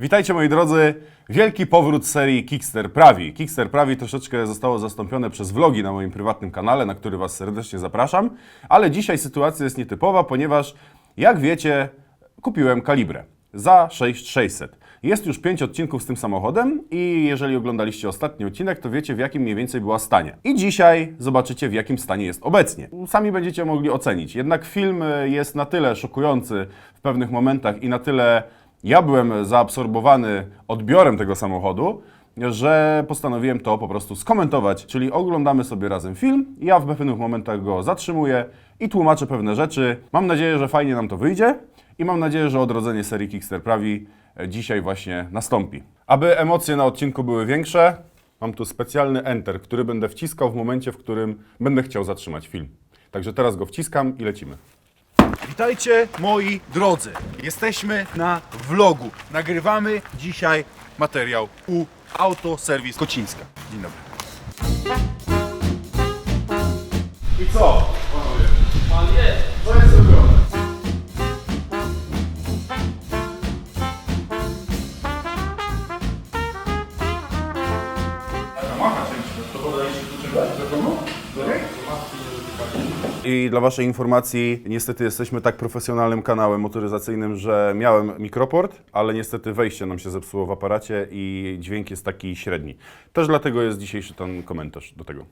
Witajcie moi drodzy. Wielki powrót serii Kickster Prawi. Kickster Prawi troszeczkę zostało zastąpione przez vlogi na moim prywatnym kanale, na który Was serdecznie zapraszam. Ale dzisiaj sytuacja jest nietypowa, ponieważ jak wiecie, kupiłem kalibrę za 6600. Jest już 5 odcinków z tym samochodem i jeżeli oglądaliście ostatni odcinek, to wiecie w jakim mniej więcej była stanie. I dzisiaj zobaczycie w jakim stanie jest obecnie. Sami będziecie mogli ocenić. Jednak film jest na tyle szokujący w pewnych momentach i na tyle ja byłem zaabsorbowany odbiorem tego samochodu, że postanowiłem to po prostu skomentować. Czyli oglądamy sobie razem film, ja w pewnych momentach go zatrzymuję i tłumaczę pewne rzeczy. Mam nadzieję, że fajnie nam to wyjdzie i mam nadzieję, że odrodzenie serii Kickster Prawi e, dzisiaj właśnie nastąpi. Aby emocje na odcinku były większe, mam tu specjalny Enter, który będę wciskał w momencie, w którym będę chciał zatrzymać film. Także teraz go wciskam i lecimy. Witajcie moi drodzy. Jesteśmy na vlogu. Nagrywamy dzisiaj materiał u Autoserwis Kocińska. Dzień dobry. I co? I dla Waszej informacji, niestety jesteśmy tak profesjonalnym kanałem motoryzacyjnym, że miałem mikroport, ale niestety wejście nam się zepsuło w aparacie i dźwięk jest taki średni. Też dlatego jest dzisiejszy ten komentarz do tego.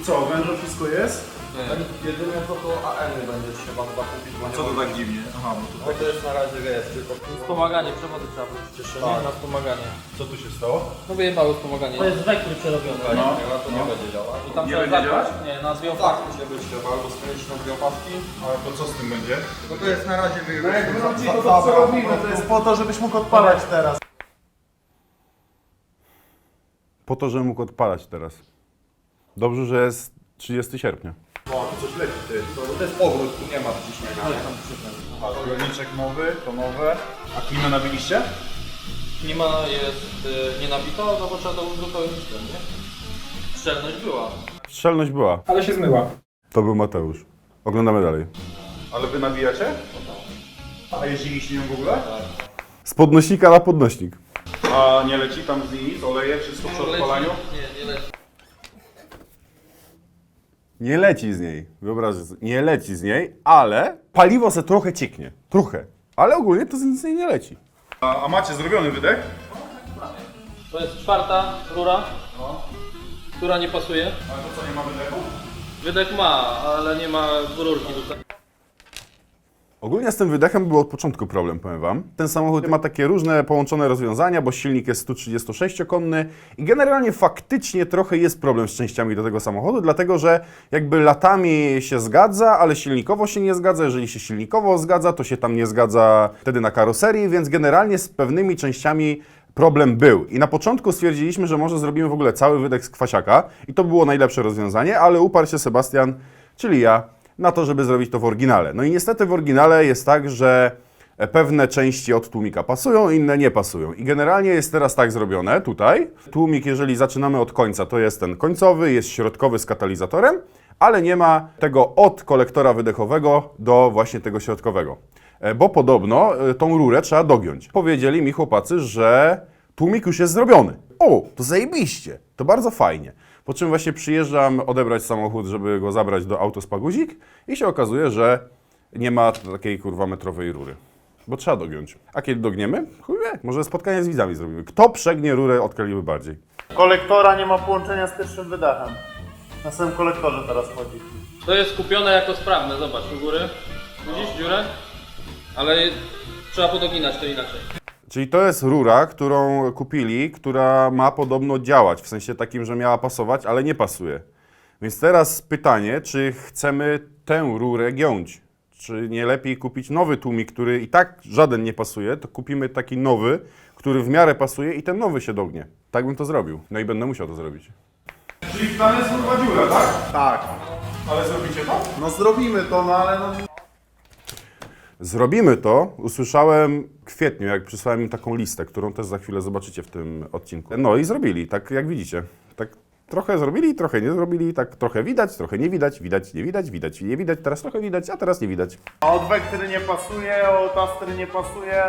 I co? Wężo wszystko jest? Jedyne to to AN będzie trzeba chyba kupić, bo nie Co to ma- tak dziwnie? Aha, bo Bo to jest na razie wiesz, tylko wspomaganie, przewody trzeba wrócić jeszcze, nie? Na wspomaganie. co tu się stało? No wyjebały wspomaganie. To jest wektor przerobiony. No, to nie będzie działać. I tam Nie trzeba będzie działać? Nie, na dwie opaski się wyśleba, albo skręcić na dwie opaski. Ale to co z tym będzie? No to jest na razie wyjebane. to co robimy? To jest po to, żebyś mógł odpalać teraz. Po to, żebym mógł odpalać teraz. Dobrze, że jest 30 sierpnia. O, tu coś leci, ty. To, to jest powrót, tu nie ma ciśnienia. Aha, zbiorniczek nowy, to nowe. A klimę nabiliście? Klima jest y, nie nabita, no bo trzeba to uzupełnić tym, nie? Szczelność była. Szczelność była. Ale się zmyła. To był Mateusz. Oglądamy dalej. Ale wy nabijacie? A jeździliście nią w ogóle? Z podnośnika na podnośnik. A nie leci tam z niej nic, oleje, wszystko przy odpalaniu? Nie, nie leci. Nie leci z niej. Wyobraźcie sobie, nie leci z niej, ale paliwo se trochę cieknie. Trochę. Ale ogólnie to z nic z niej nie leci. A, a macie zrobiony wydech? To jest czwarta rura, która nie pasuje. Ale to co, nie ma wydechu? Wydech ma, ale nie ma rurki tutaj. Ogólnie z tym wydechem był od początku problem, powiem Wam. Ten samochód ma takie różne połączone rozwiązania, bo silnik jest 136-konny i generalnie faktycznie trochę jest problem z częściami do tego samochodu, dlatego że jakby latami się zgadza, ale silnikowo się nie zgadza. Jeżeli się silnikowo zgadza, to się tam nie zgadza wtedy na karoserii, więc generalnie z pewnymi częściami problem był. I na początku stwierdziliśmy, że może zrobimy w ogóle cały wydech z kwasiaka i to było najlepsze rozwiązanie, ale uparł się Sebastian, czyli ja, na to, żeby zrobić to w oryginale. No i niestety w oryginale jest tak, że pewne części od tłumika pasują, inne nie pasują. I generalnie jest teraz tak zrobione tutaj. Tłumik, jeżeli zaczynamy od końca, to jest ten końcowy, jest środkowy z katalizatorem, ale nie ma tego od kolektora wydechowego do właśnie tego środkowego. E, Bo podobno e, tą rurę trzeba dogiąć. Powiedzieli mi chłopacy, że tłumik już jest zrobiony. O, to zajebiście, to bardzo fajnie. Po czym właśnie przyjeżdżam odebrać samochód, żeby go zabrać do Autospa Guzik i się okazuje, że nie ma takiej kurwa metrowej rury. Bo trzeba dogiąć. A kiedy dogniemy? Chuj wie, może spotkanie z widzami zrobimy. Kto przegnie rurę od kaliby bardziej? Kolektora nie ma połączenia z pierwszym wydechem. Na samym kolektorze teraz chodzi. To jest kupione jako sprawne, zobacz u góry. Widzisz dziurę? Ale trzeba podoginać to inaczej. Czyli to jest rura, którą kupili, która ma podobno działać, w sensie takim, że miała pasować, ale nie pasuje. Więc teraz pytanie, czy chcemy tę rurę giąć? Czy nie lepiej kupić nowy tłumik, który i tak żaden nie pasuje, to kupimy taki nowy, który w miarę pasuje i ten nowy się dognie. Tak bym to zrobił. No i będę musiał to zrobić. Czyli w planie jest kurwa dziura, tak? Tak. Ale zrobicie to? No zrobimy to, no ale no... Zrobimy to. Usłyszałem kwietniu, jak przysłałem im taką listę, którą też za chwilę zobaczycie w tym odcinku. No i zrobili, tak jak widzicie. Tak Trochę zrobili, trochę nie zrobili, tak trochę widać, trochę nie widać, widać, nie widać, widać, nie widać, teraz trochę widać, a teraz nie widać. Od Vectry nie pasuje, Astry nie pasuje.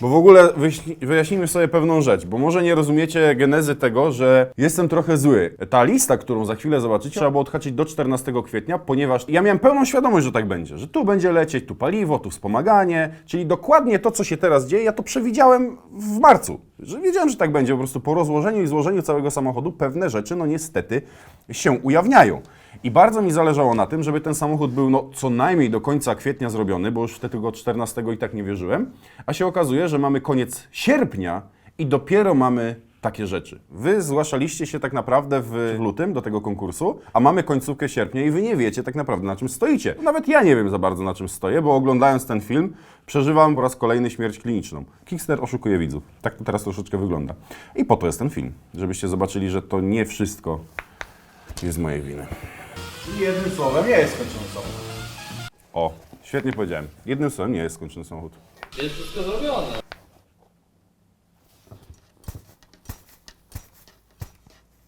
Bo w ogóle wyjaśni- wyjaśnijmy sobie pewną rzecz, bo może nie rozumiecie genezy tego, że jestem trochę zły. Ta lista, którą za chwilę zobaczycie, trzeba było odhaczyć do 14 kwietnia, ponieważ ja miałem pełną świadomość, że tak będzie, że tu będzie lecieć, tu paliwo, tu wspomaganie, czyli dokładnie to, co się teraz dzieje, ja to przewidziałem w marcu. Że wiedziałem, że tak będzie, po prostu po rozłożeniu i złożeniu całego samochodu pewne rzeczy, no niestety, się ujawniają. I bardzo mi zależało na tym, żeby ten samochód był no, co najmniej do końca kwietnia zrobiony, bo już wtedy tego 14 i tak nie wierzyłem. A się okazuje, że mamy koniec sierpnia i dopiero mamy takie rzeczy. Wy zgłaszaliście się tak naprawdę w lutym do tego konkursu, a mamy końcówkę sierpnia i wy nie wiecie tak naprawdę na czym stoicie. Nawet ja nie wiem za bardzo na czym stoję, bo oglądając ten film przeżywam po raz kolejny śmierć kliniczną. Kickstarter oszukuje widzów. Tak to teraz troszeczkę wygląda. I po to jest ten film, żebyście zobaczyli, że to nie wszystko jest mojej winy. I jednym słowem nie jest skończony samochód. O, świetnie powiedziałem. Jednym słowem nie jest skończony samochód. Jest wszystko zrobione.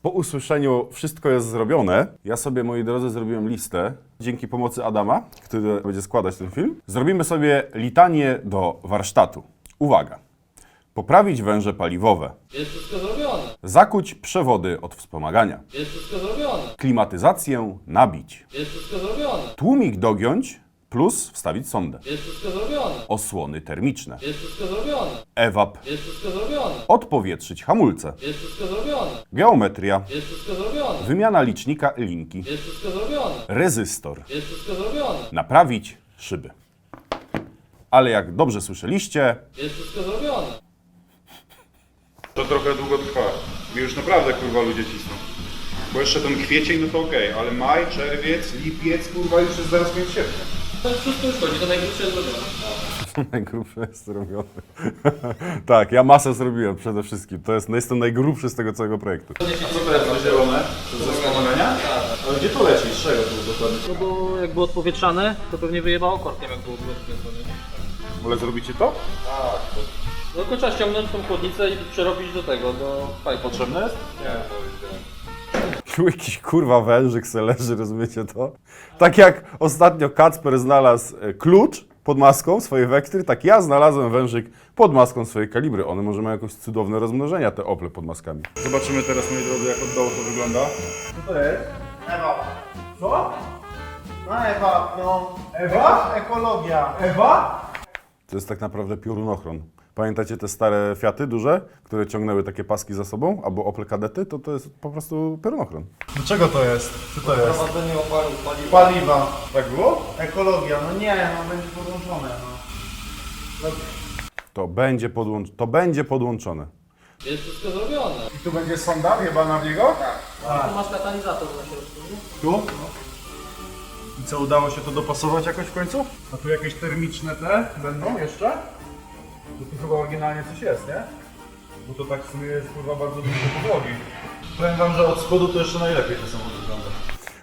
Po usłyszeniu wszystko jest zrobione, ja sobie, moi drodzy, zrobiłem listę. Dzięki pomocy Adama, który będzie składać ten film, zrobimy sobie litanię do warsztatu. Uwaga. Poprawić węże paliwowe. Jest wszystko zrobione. Zakuć przewody od wspomagania. Jest wszystko zrobione. Klimatyzację nabić. Jest wszystko zrobione. Tłumik dogiąć plus wstawić sondę. Jest wszystko zrobione. Osłony termiczne. Jest wszystko zrobione. Ewap. Jest wszystko zrobione. Odpowietrzyć hamulce. Jest wszystko zrobione. Geometria. Jest wszystko zrobione. Wymiana licznika linki. Jest wszystko zrobione. Rezystor. Jest wszystko zrobione. Naprawić szyby. Ale jak dobrze słyszeliście, Jest wszystko zrobione. To trochę długo trwa. Mi już naprawdę kurwa ludzie cisną. Bo jeszcze ten kwiecień, no to okej, ale maj, czerwiec, lipiec, kurwa już jest zaraz koniec sierpnia. To wszystko już chodzi, to najkrótsze jest zrobione. najgrubszy jest zrobiony. tak, ja masę zrobiłem przede wszystkim. To jest, no jestem najgrubszy z tego całego projektu. A co to jest to zielone? To jest ze wspomagania? Ale gdzie to leci? Z czego to dokładnie? No bo jak było odpowietrzane, to pewnie wyjebało korkiem, jak było odpowietrzane. Ale zrobicie to? No tylko trzeba ściągnąć tą chłodnicę i przerobić do tego, do pipe. Potrzebne jest? Tu jakiś kurwa wężyk se leży, rozumiecie to? Tak jak ostatnio Kacper znalazł e, klucz pod maską swojej Wektry, tak ja znalazłem wężyk pod maską swojej kalibry. One może mają jakoś cudowne rozmnożenia, te Ople pod maskami. Zobaczymy teraz, moi drodzy, jak od dołu to wygląda. Co to jest? Ewa. Co? No Ewa, no. Ewa? Ekologia. Ewa? To jest tak naprawdę piorunochron. Pamiętacie te stare Fiaty duże, które ciągnęły takie paski za sobą, albo Opel Kadety? To to jest po prostu piorunochron. Do czego to jest? Co to jest? Prowadzenie opału paliwa. Paliwa. Tak było? Ekologia. No nie, no będzie podłączone, no. To będzie, podłącz... to będzie podłączone. Jest wszystko zrobione. I tu będzie sonda chyba na niego? Tu masz katalizator na środku. nie? Tu? I co, udało się to dopasować jakoś w końcu? A tu jakieś termiczne te będą jeszcze? Tu chyba oryginalnie coś jest, nie? Bo to tak w sumie jest kurwa bardzo dużo podłogi. Powiem wam, że od spodu to jeszcze najlepiej ten samochód wygląda.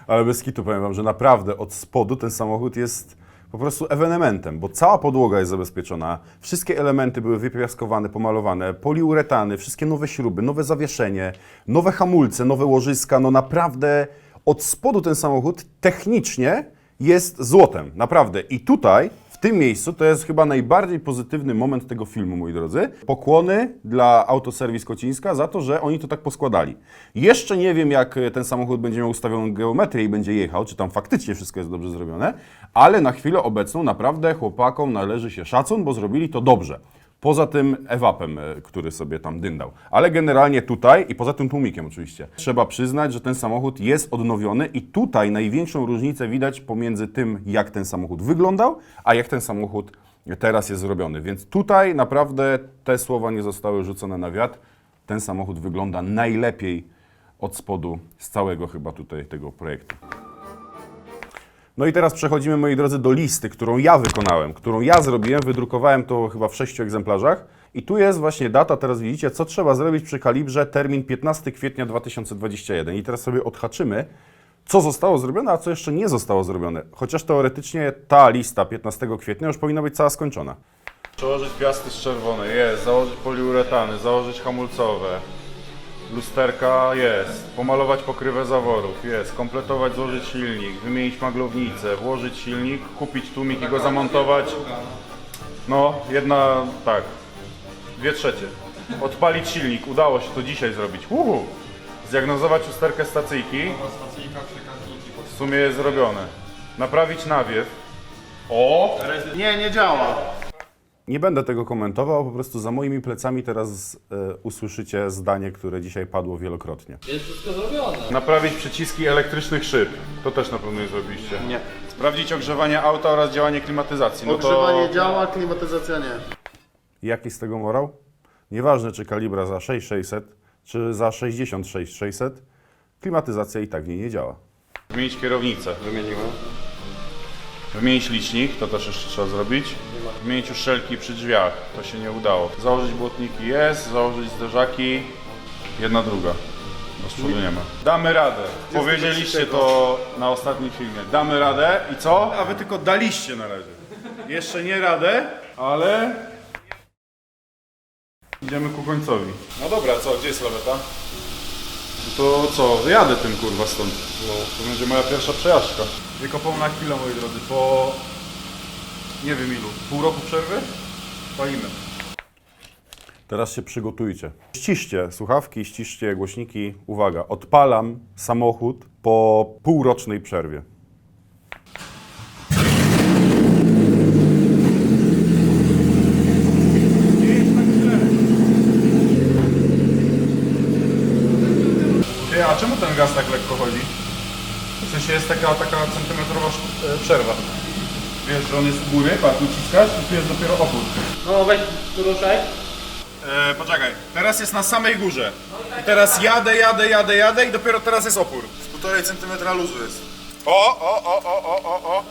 Ale bez kitu powiem wam, że naprawdę od spodu ten samochód jest po prostu ewenementem, bo cała podłoga jest zabezpieczona, wszystkie elementy były wypiaskowane, pomalowane, poliuretany, wszystkie nowe śruby, nowe zawieszenie, nowe hamulce, nowe łożyska, no naprawdę od spodu ten samochód technicznie jest złotem, naprawdę. I tutaj, tym miejscu, to jest chyba najbardziej pozytywny moment tego filmu, moi drodzy. Pokłony dla Autoserwis Kocińska za to, że oni to tak poskładali. Jeszcze nie wiem, jak ten samochód będzie miał ustawioną geometrię i będzie jechał, czy tam faktycznie wszystko jest dobrze zrobione, ale na chwilę obecną naprawdę chłopakom należy się szacun, bo zrobili to dobrze. Poza tym ewapem, e, który sobie tam dyndał. Ale generalnie tutaj i poza tym tłumikiem oczywiście. Trzeba przyznać, że ten samochód jest odnowiony i tutaj największą różnicę widać pomiędzy tym, jak ten samochód wyglądał, a jak ten samochód teraz jest zrobiony. Więc tutaj naprawdę te słowa nie zostały rzucone na wiatr. Ten samochód wygląda najlepiej od spodu z całego chyba tutaj tego projektu. No i teraz przechodzimy, moi drodzy, do listy, którą ja wykonałem, którą ja zrobiłem, wydrukowałem to chyba w sześciu egzemplarzach. I tu jest właśnie data, teraz widzicie, co trzeba zrobić przy kalibrze, termin 15 kwietnia 2021. I teraz sobie odhaczymy, co zostało zrobione, a co jeszcze nie zostało zrobione. Chociaż teoretycznie ta lista 15 kwietnia już powinna być cała skończona. Przełożyć piasty z czerwonej, jest, założyć poliuretany, założyć hamulcowe. Lusterka jest. Pomalować pokrywę zaworów jest. Kompletować, złożyć silnik, wymienić maglownicę, włożyć silnik, kupić tłumik i go zamontować. No, jedna, tak, dwie trzecie. Odpalić silnik, udało się to dzisiaj zrobić. Uhu. Zdiagnozować usterkę stacyjki. W sumie jest zrobione. Naprawić nawiew. O! Nie, nie działa. Nie będę tego komentował, po prostu za moimi plecami teraz e, usłyszycie zdanie, które dzisiaj padło wielokrotnie. Jest wszystko zrobione. Naprawić przyciski elektrycznych szyb. To też na pewno nie zrobiliście. Nie. Sprawdzić ogrzewanie auta oraz działanie klimatyzacji. No Ogrzewanie to... działa, klimatyzacja nie. Jaki z tego morał? Nieważne, czy kalibra za 6600, czy za 66600, klimatyzacja i tak w niej nie działa. Wymienić kierownicę. Wymieniłem. Wymienić licznik, to też jeszcze trzeba zrobić. Wymienić uszczelki przy drzwiach, to się nie udało. Założyć błotniki jest, założyć zderzaki, jedna druga. Z przodu nie ma. Damy radę. Powiedzieliście to na ostatnim filmie. Damy radę i co? A wy tylko daliście na razie. Jeszcze nie radę, ale idziemy ku końcowi. No dobra, co? Gdzie jest laweta? To co, wyjadę tym kurwa stąd. No, to będzie moja pierwsza przejażdżka. Wykopał na chwilę, moi drodzy, po nie wiem ilu, pół roku przerwy? Palimy. Teraz się przygotujcie. Ściszcie słuchawki, ściszcie głośniki. Uwaga, odpalam samochód po półrocznej przerwie. Ty, a czemu ten gaz tak lekko chodzi? W sensie jest taka, taka centymetrowa sz- e, przerwa. Wiesz, że on jest u góry, patrz, uciskasz i tu jest dopiero opór. No weź, tu ruszaj. E, poczekaj, teraz jest na samej górze. I teraz jadę, jadę, jadę, jadę i dopiero teraz jest opór. Z półtorej centymetra luzu jest. O, o, o, o, o, o, o.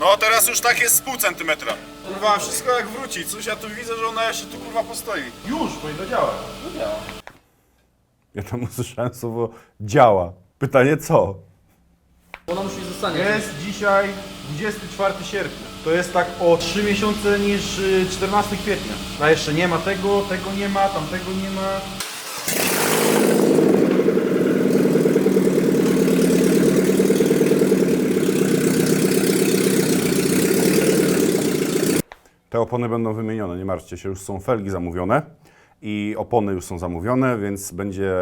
No teraz już tak jest z pół centymetra. Kurwa, wszystko jak wróci. Coś ja tu widzę, że ona jeszcze tu kurwa postoi. Już, powinno działać. Ja tam usłyszałem słowo działa. Pytanie co? Ona musi zostanie. Jest dzisiaj 24 sierpnia. To jest tak o 3 miesiące niż y, 14 kwietnia. A jeszcze nie ma tego, tego nie ma, tamtego nie ma. Te opony będą wymienione, nie martwcie się, już są felgi zamówione i opony już są zamówione, więc będzie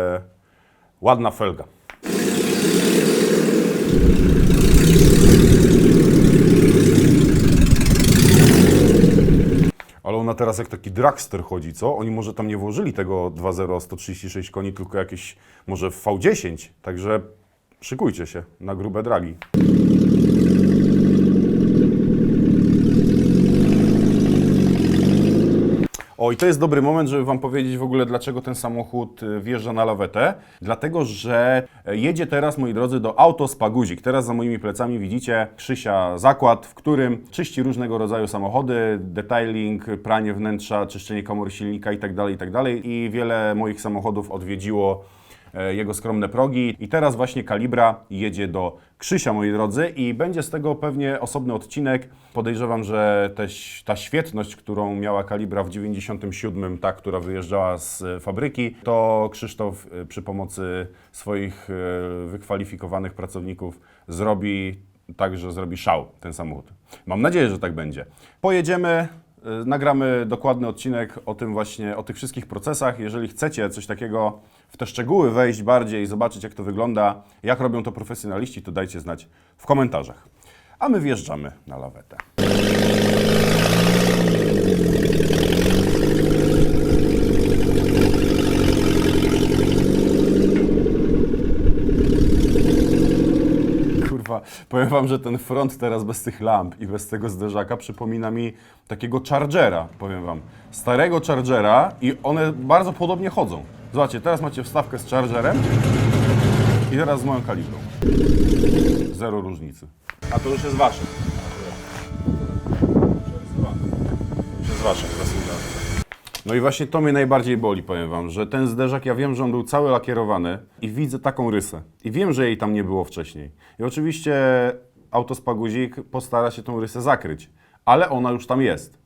ładna felga. Ale ona teraz jak taki dragster chodzi, co? Oni może tam nie włożyli tego 2.0 136 koni, tylko jakieś może w V10, także szykujcie się na grube dragi. O, i to jest dobry moment, żeby Wam powiedzieć w ogóle, dlaczego ten samochód y, wjeżdża na lawetę. Dlatego, że e, jedzie teraz, moi drodzy, do Autospa Guzik. Teraz za moimi plecami widzicie Krzysia zakład, w którym czyści różnego rodzaju samochody, detailing, pranie wnętrza, czyszczenie komór silnika itd., itd. I wiele moich samochodów odwiedziło jego skromne progi. I teraz właśnie Kalibra jedzie do Krzysia, moi drodzy, i będzie z tego pewnie osobny odcinek. Podejrzewam, że też ta świetność, którą miała Kalibra w 97, ta, która wyjeżdżała z e, fabryki, to Krzysztof e, przy pomocy swoich e, wykwalifikowanych pracowników zrobi tak, że zrobi szał ten samochód. Mam nadzieję, że tak będzie. Pojedziemy, nagramy dokładny odcinek o tym właśnie, o tych wszystkich procesach. Jeżeli chcecie coś takiego w te szczegóły wejść bardziej, zobaczyć jak to wygląda, jak robią to profesjonaliści, to dajcie znać w komentarzach. A my wjeżdżamy na lawetę. Powiem wam, że ten front teraz bez tych lamp i bez tego zderzaka przypomina mi takiego Chargera, powiem wam. Starego Chargera i one bardzo podobnie chodzą. Zobaczcie, teraz macie wstawkę z Chargerem i teraz z moją kalibrą. Zero różnicy. A to już jest wasze. Już jest wasze, zasługa. No i właśnie to mnie najbardziej boli, powiem wam, że ten zderzak, ja wiem, że on był cały lakierowany i widzę taką rysę. I wiem, że jej tam nie było wcześniej. I oczywiście Autospa Guzik postara się tą rysę zakryć, ale ona już tam jest.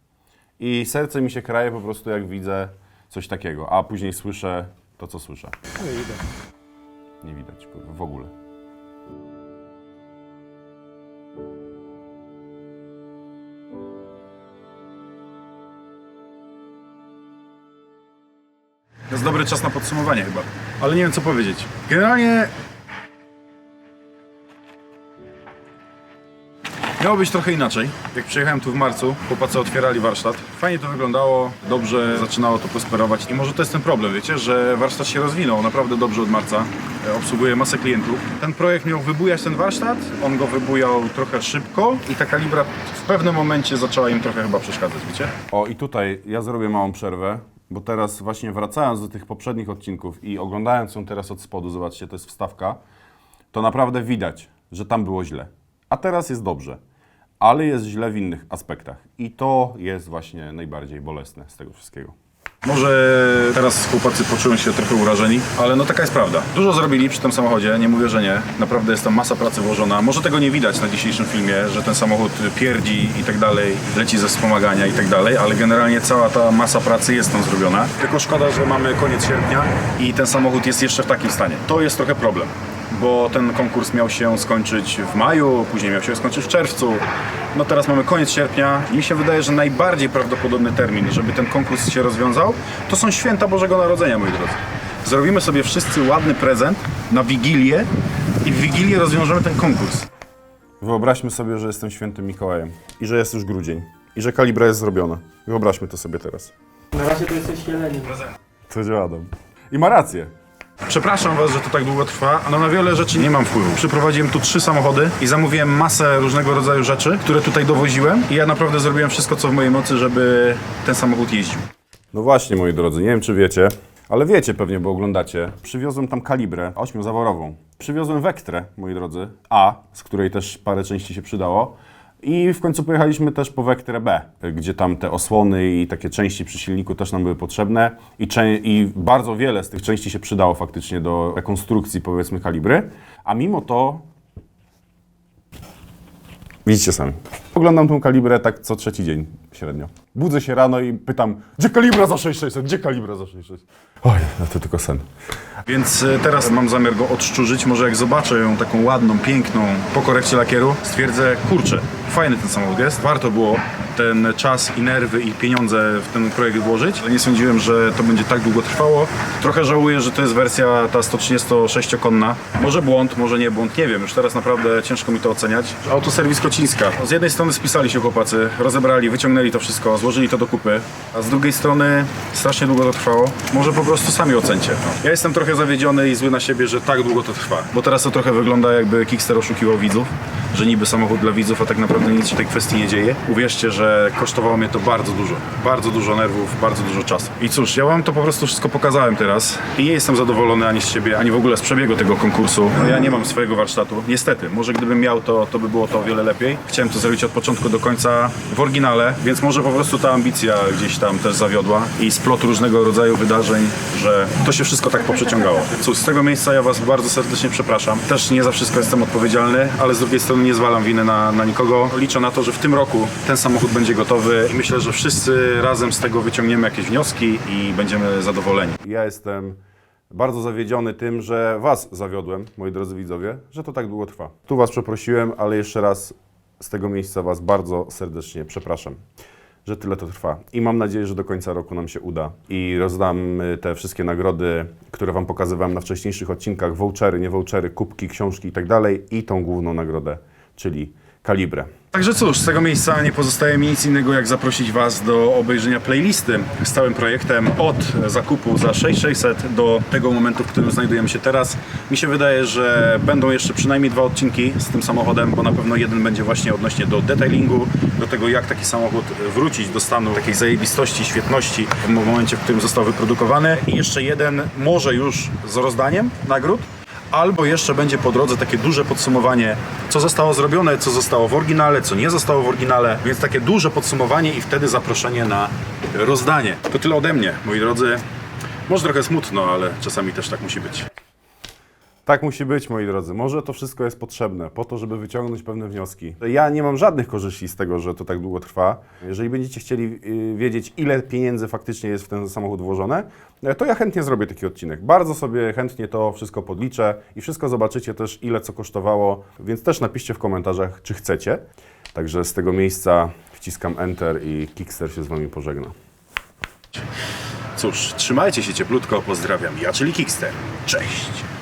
I serce mi się kraje po prostu, jak widzę coś takiego, a później słyszę To, co słyszę. Nie widać. Nie widać kurwa, w ogóle. To jest dobry czas na podsumowanie chyba. Ale nie wiem co powiedzieć. Generalnie... Miało być trochę inaczej. Jak przyjechałem tu w marcu, chłopacy otwierali warsztat. Fajnie to wyglądało, dobrze zaczynało to prosperować. I może to jest ten problem, wiecie, że warsztat się rozwinął naprawdę dobrze od marca. E, Obsługuje masę klientów. Ten projekt miał wybujać ten warsztat, on go wybujał trochę szybko i ta kalibra w pewnym momencie zaczęła im trochę chyba przeszkadzać, wiecie? O, i tutaj ja zrobię małą przerwę, bo teraz właśnie wracając do tych poprzednich odcinków i oglądając ją teraz od spodu, zobaczcie, to jest wstawka, to naprawdę widać, że tam było źle. A teraz jest dobrze, ale jest źle w innych aspektach. I to jest właśnie najbardziej bolesne z tego wszystkiego. Może teraz chłopacy poczują się trochę urażeni, ale no taka jest prawda. Dużo zrobili przy tym samochodzie, nie mówię, że nie. Naprawdę jest tam masa pracy włożona. Może tego nie widać na dzisiejszym filmie, że ten samochód pierdzi i tak dalej, leci ze wspomagania i tak dalej, ale generalnie cała ta masa pracy jest tam zrobiona. Tylko szkoda, że mamy koniec sierpnia i ten samochód jest jeszcze w takim stanie. To jest trochę problem. Bo ten konkurs miał się skończyć w maju, później miał się skończyć w czerwcu. No teraz mamy koniec sierpnia i mi się wydaje, że najbardziej prawdopodobny termin, żeby ten konkurs się rozwiązał, to są święta Bożego Narodzenia, moi drodzy. Zrobimy sobie wszyscy ładny prezent na Wigilię i w Wigilię rozwiążemy ten konkurs. Wyobraźmy sobie, że jestem świętym Mikołajem i że jest już grudzień i że kalibra jest zrobiona. Wyobraźmy to sobie teraz. Na razie to jesteś jeleniem. To działa Adam. I ma rację. Przepraszam Was, że to tak długo trwa, ale na wiele rzeczy nie mam wpływu. Przyprowadziłem tu trzy samochody i zamówiłem masę różnego rodzaju rzeczy, które tutaj dowoziłem i ja naprawdę zrobiłem wszystko, co w mojej mocy, żeby ten samochód jeździł. No właśnie, moi drodzy, nie wiem czy wiecie, ale wiecie pewnie, bo oglądacie. Przywiozłem tam kalibrę ośmiozaworową. Przywiozłem Vectrę, moi drodzy, A, z której też parę części się przydało. I w końcu pojechaliśmy też po Vectrę B, gdzie tam te osłony i takie części przy silniku też nam były potrzebne. I, I bardzo wiele z tych części się przydało faktycznie do rekonstrukcji, powiedzmy, kalibry. A mimo to Widzicie sami. Oglądam tą kalibrę tak co trzeci dzień średnio. Budzę się rano i pytam, gdzie kalibra za 6600? Gdzie kalibra za 6600? Oj, no to tylko sen. Więc e, teraz mam zamiar go odszczurzyć. Może jak zobaczę ją taką ładną, piękną po korekcie lakieru, stwierdzę, kurczę, fajny ten samochód jest. Warto było ten czas i nerwy i pieniądze w ten projekt włożyć, ale nie sądziłem, że to będzie tak długo trwało. Trochę żałuję, że to jest wersja ta 136-konna. Może błąd, może nie błąd, nie wiem. Już teraz naprawdę ciężko mi to oceniać. Autoserwis Z jednej strony spisali się chłopacy, rozebrali, wyciągnęli to wszystko, złożyli to do kupy, a z drugiej strony strasznie długo to trwało. Może po prostu sami ocencie. Ja jestem trochę zawiedziony i zły na siebie, że tak długo to trwa. Bo teraz to trochę wygląda jakby Kickster oszukiwał widzów, że niby samochód dla widzów, a tak naprawdę nic się w tej kwestii nie dzieje. Uwierzcie, że kosztowało mnie to bardzo dużo. Bardzo dużo nerwów, bardzo dużo czasu. I cóż, ja wam to po prostu wszystko pokazałem teraz i nie jestem zadowolony ani z siebie, ani w ogóle z przebiegu tego konkursu. No ja nie mam swojego warsztatu. Niestety, może gdybym miał to, to by było to o wiele lepiej. Chciałem to zrobić od początku do końca w oryginale, więc może po prostu ta ambicja gdzieś tam też zawiodła i splot różnego rodzaju wydarzeń, że to się wszystko tak poprzeciągało. Cóż, z tego miejsca ja was bardzo serdecznie przepraszam. Też nie za wszystko jestem odpowiedzialny, ale z drugiej strony nie zwalam winy na, na nikogo. Liczę na to, że w tym roku ten samochód będzie gotowy i myślę, że wszyscy razem z tego wyciągniemy jakieś wnioski i będziemy zadowoleni. Ja jestem bardzo zawiedziony tym, że Was zawiodłem, moi drodzy widzowie, że to tak długo trwa. Tu Was przeprosiłem, ale jeszcze raz z tego miejsca Was bardzo serdecznie przepraszam, że tyle to trwa. I mam nadzieję, że do końca roku nam się uda i rozdam y, te wszystkie nagrody, które Wam pokazywałem na wcześniejszych odcinkach, vouchery, nie vouchery, kubki, książki i tak dalej i tą główną nagrodę, czyli kalibrę. Także cóż, z tego miejsca nie pozostaje mi nic innego jak zaprosić Was do obejrzenia playlisty z całym projektem od zakupu za 6600 do tego momentu, w którym znajdujemy się teraz. Mi się wydaje, że będą jeszcze przynajmniej dwa odcinki z tym samochodem, bo na pewno jeden będzie właśnie odnośnie do detailingu, do tego jak taki samochód wrócić do stanu takiej zajebistości, świetności w momencie, w którym został wyprodukowany i jeszcze jeden może już z rozdaniem nagród, Albo jeszcze będzie po drodze takie duże podsumowanie, co zostało zrobione, co zostało w oryginale, co nie zostało w oryginale, więc takie duże podsumowanie i wtedy zaproszenie na rozdanie. To tyle ode mnie, moi drodzy. Może trochę smutno, ale czasami też tak musi być. Tak musi być, moi drodzy. Może to wszystko jest potrzebne po to, żeby wyciągnąć pewne wnioski. Ja nie mam żadnych korzyści z tego, że to tak długo trwa. Jeżeli będziecie chcieli y, wiedzieć, ile pieniędzy faktycznie jest w ten samochód włożone, e, to ja chętnie zrobię taki odcinek. Bardzo sobie chętnie to wszystko podliczę i wszystko zobaczycie też, ile co kosztowało, więc też napiszcie w komentarzach, czy chcecie. Także z tego miejsca wciskam Enter i Kickster się z Wami pożegna. Cóż, trzymajcie się cieplutko, pozdrawiam ja, czyli Kickster. Cześć!